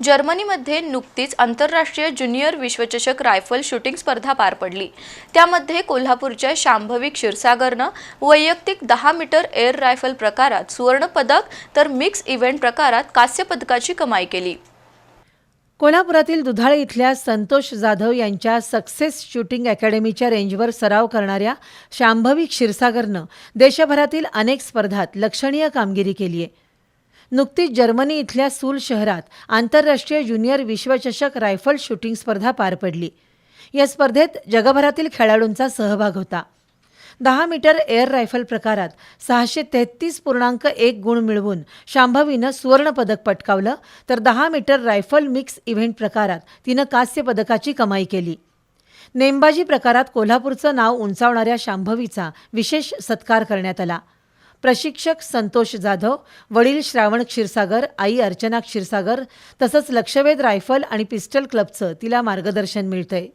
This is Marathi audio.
जर्मनीमध्ये नुकतीच आंतरराष्ट्रीय ज्युनियर विश्वचषक रायफल शूटिंग स्पर्धा पार पडली. त्यामध्ये कोल्हापूरच्या शांभवी क्षीरसागरनं वैयक्तिक दहा मीटर एअर रायफल प्रकारात सुवर्णपदक तर मिक्स इव्हेंट प्रकारात कांस्य पदकाची कमाई केली. कोल्हापुरातील दुधाळे इथल्या संतोष जाधव यांच्या सक्सेस शूटिंग अकॅडमीच्या रेंजवर सराव करणाऱ्या शांभवी क्षीरसागरनं देशभरातील अनेक स्पर्धात लक्षणीय कामगिरी केली आहे नुकतीच जर्मनी इथल्या सूल शहरात आंतरराष्ट्रीय ज्युनियर विश्वचषक रायफल शूटिंग स्पर्धा पार पडली. या स्पर्धेत जगभरातील खेळाडूंचा सहभाग होता. दहा मीटर एअर रायफल प्रकारात सहाशे तेहतीस पूर्णांक एक गुण मिळवून शांभवीनं सुवर्णपदक पटकावलं तर दहा मीटर रायफल मिक्स इव्हेंट प्रकारात तिनं कांस्य पदकाची कमाई केली. नेमबाजी प्रकारात कोल्हापूरचं नाव उंचावणाऱ्या शांभवीचा विशेष सत्कार करण्यात आला. प्रशिक्षक संतोष जाधव वडील श्रावण क्षीरसागर आई अर्चना क्षीरसागर तसंच लक्षवेध रायफल आणि पिस्टल क्लबचं तिला मार्गदर्शन मिळतंय.